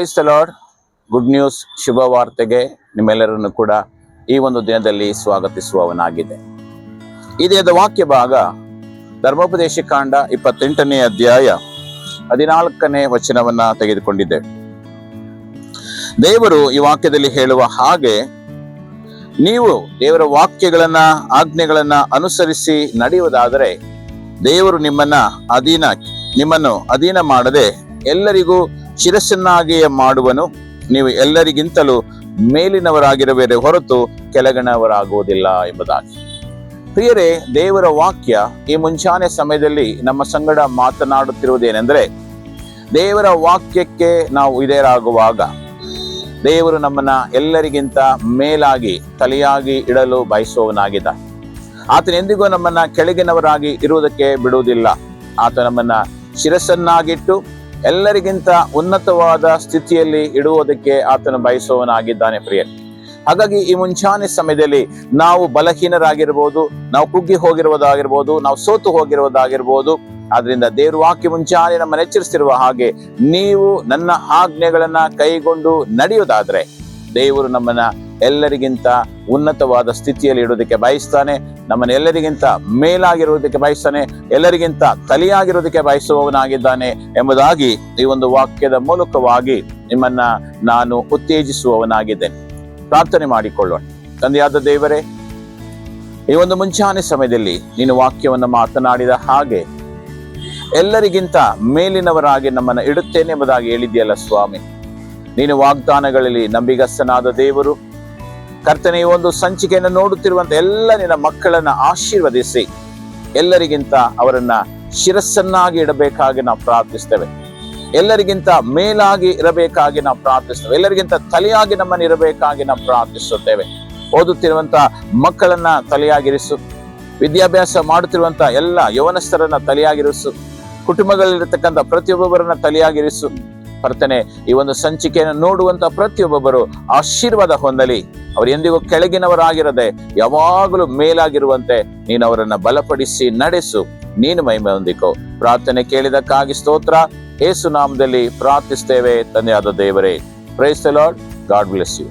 Price lord good news ಶುಭ ವಾರ್ತೆಗೆ ನಿಮ್ಮೆಲ್ಲರನ್ನು ಕೂಡ ಈ ಒಂದು ದಿನದಲ್ಲಿ ಸ್ವಾಗತಿಸುವವನಾಗಿದೆ. ಇದೇದ ವಾಕ್ಯ ಭಾಗ, ಧರ್ಮೋಪದೇಶ ಕಾಂಡ ಇಪ್ಪತ್ತೆಂಟನೇ ಅಧ್ಯಾಯ ಹದಿನಾಲ್ಕನೇ ವಚನವನ್ನ ತೆಗೆದುಕೊಂಡಿದ್ದೇವೆ ದೇವರು ಈ ವಾಕ್ಯದಲ್ಲಿ ಹೇಳುವ ಹಾಗೆ, ನೀವು ದೇವರ ವಾಕ್ಯಗಳನ್ನ, ಆಜ್ಞೆಗಳನ್ನ ಅನುಸರಿಸಿ ನಡೆಯುವುದಾದರೆ, ದೇವರು ನಿಮ್ಮನ್ನ ಅಧೀನ, ನಿಮ್ಮನ್ನು ಅಧೀನ ಮಾಡದೆ ಎಲ್ಲರಿಗೂ ಶಿರಸ್ಸನ್ನಾಗಿಯೇ ಮಾಡುವನು. ನೀವು ಎಲ್ಲರಿಗಿಂತಲೂ ಮೇಲಿನವರಾಗಿರುವರೆ ಹೊರತು ಕೆಳಗಣವರಾಗುವುದಿಲ್ಲ ಎಂಬುದಾಗಿ. ಪ್ರಿಯರೇ, ದೇವರ ವಾಕ್ಯ ಈ ಮುಂಚಾನೆ ಸಮಯದಲ್ಲಿ ನಮ್ಮ ಸಂಗಡ ಮಾತನಾಡುತ್ತಿರುವುದೇನೆಂದರೆ, ದೇವರ ವಾಕ್ಯಕ್ಕೆ ನಾವು ಇದೇರಾಗುವಾಗ ದೇವರು ನಮ್ಮನ್ನ ಎಲ್ಲರಿಗಿಂತ ಮೇಲಾಗಿ, ತಲೆಯಾಗಿ ಇಡಲು ಬಯಸುವವನಾಗಿದ್ದ. ಆತನ ಎಂದಿಗೂ ನಮ್ಮನ್ನ ಕೆಳಗಿನವರಾಗಿ ಇರುವುದಕ್ಕೆ ಬಿಡುವುದಿಲ್ಲ. ಆತ ನಮ್ಮನ್ನ ಶಿರಸ್ಸನ್ನಾಗಿಟ್ಟು ಎಲ್ಲರಿಗಿಂತ ಉನ್ನತವಾದ ಸ್ಥಿತಿಯಲ್ಲಿ ಇಡುವುದಕ್ಕೆ ಆತನು ಬಯಸುವವನಾಗಿದ್ದಾನೆ ಪ್ರಿಯ. ಹಾಗಾಗಿ ಈ ಮುಂಚಾನೆ ಸಮಯದಲ್ಲಿ ನಾವು ಬಲಹೀನರಾಗಿರ್ಬೋದು, ನಾವು ಕುಗ್ಗಿ ಹೋಗಿರುವುದಾಗಿರ್ಬೋದು, ನಾವು ಸೋತು ಹೋಗಿರುವುದಾಗಿರ್ಬೋದು, ಆದ್ರಿಂದ ದೇವರು ವಾಕ್ಯ ಮುಂಚಾನೆ ನಮ್ಮನ್ನು ಎಚ್ಚರಿಸಿರುವ ಹಾಗೆ ನೀವು ನನ್ನ ಆಜ್ಞೆಗಳನ್ನ ಕೈಗೊಂಡು ನಡೆಯುವುದಾದ್ರೆ ದೇವರು ನಮ್ಮನ್ನ ಎಲ್ಲರಿಗಿಂತ ಉನ್ನತವಾದ ಸ್ಥಿತಿಯಲ್ಲಿ ಇಡೋದಕ್ಕೆ ಬಯಸ್ತಾನೆ. ನಮ್ಮನ್ನು ಎಲ್ಲರಿಗಿಂತ ಮೇಲಾಗಿರುವುದಕ್ಕೆ ಬಯಸ್ತಾನೆ. ಎಲ್ಲರಿಗಿಂತ ತಲೆಯಾಗಿರುವುದಕ್ಕೆ ಬಯಸುವವನಾಗಿದ್ದಾನೆ ಎಂಬುದಾಗಿ ಈ ಒಂದು ವಾಕ್ಯದ ಮೂಲಕವಾಗಿ ನಿಮ್ಮನ್ನ ನಾನು ಉತ್ತೇಜಿಸುವವನಾಗಿದ್ದೇನೆ. ಪ್ರಾರ್ಥನೆ ಮಾಡಿಕೊಳ್ಳೋಣ. ತಂದೆಯಾದ ದೇವರೇ, ಈ ಒಂದು ಮುಂಚಾನೆ ಸಮಯದಲ್ಲಿ ನೀನು ವಾಕ್ಯವನ್ನು ಮಾತನಾಡಿದ ಹಾಗೆ ಎಲ್ಲರಿಗಿಂತ ಮೇಲಿನವರಾಗಿ ನಮ್ಮನ್ನು ಇಡುತ್ತೇನೆ ಎಂಬುದಾಗಿ ಹೇಳಿದ್ಯಲ್ಲ ಸ್ವಾಮಿ. ನೀನು ವಾಗ್ದಾನಗಳಲ್ಲಿ ನಂಬಿಗಸ್ತನಾದ ದೇವರು ಕರ್ತನೆ, ಈ ಒಂದು ಸಂಚಿಕೆಯನ್ನು ನೋಡುತ್ತಿರುವಂತ ಎಲ್ಲ ನಿನ್ನ ಮಕ್ಕಳನ್ನ ಆಶೀರ್ವದಿಸಿ. ಎಲ್ಲರಿಗಿಂತ ಅವರನ್ನ ಶಿರಸ್ಸನ್ನಾಗಿ ಇಡಬೇಕಾಗಿ ನಾವು ಪ್ರಾರ್ಥಿಸ್ತೇವೆ. ಎಲ್ಲರಿಗಿಂತ ಮೇಲಾಗಿ ಇರಬೇಕಾಗಿ ನಾವು ಪ್ರಾರ್ಥಿಸ್ತೇವೆ. ಎಲ್ಲರಿಗಿಂತ ತಲೆಯಾಗಿ ನಮ್ಮನ್ನು ಇರಬೇಕಾಗಿ ನಾವು ಪ್ರಾರ್ಥಿಸುತ್ತೇವೆ. ಓದುತ್ತಿರುವಂತ ಮಕ್ಕಳನ್ನ ತಲೆಯಾಗಿರಿಸು. ವಿದ್ಯಾಭ್ಯಾಸ ಮಾಡುತ್ತಿರುವಂತ ಎಲ್ಲ ಯವನಸ್ಥರನ್ನ ತಲೆಯಾಗಿರಿಸು. ಕುಟುಂಬಗಳಲ್ಲಿರ್ತಕ್ಕಂಥ ಪ್ರತಿಯೊಬ್ಬರನ್ನ ತಲೆಯಾಗಿರಿಸು. ಕರ್ತನೆ, ಈ ಒಂದು ಸಂಚಿಕೆಯನ್ನು ನೋಡುವಂತ ಪ್ರತಿಯೊಬ್ಬೊಬ್ಬರು ಆಶೀರ್ವಾದ ಹೊಂದಲಿ. ಅವರು ಎಂದಿಗೂ ಕೆಳಗಿನವರಾಗಿರದೆ, ಯಾವಾಗಲೂ ಮೇಲಾಗಿರುವಂತೆ ನೀನು ಅವರನ್ನ ಬಲಪಡಿಸಿ ನಡೆಸು. ನೀನು ಮಹಿಮೆ ಹೊಂದಿಕೋ. ಪ್ರಾರ್ಥನೆ ಕೇಳಿದಕ್ಕಾಗಿ ಸ್ತೋತ್ರ. ಏಸು ನಾಮದಲ್ಲಿ ಪ್ರಾರ್ಥಿಸ್ತೇವೆ ತಂದೆಯಾದ ದೇವರೇ. Praise lord god bless you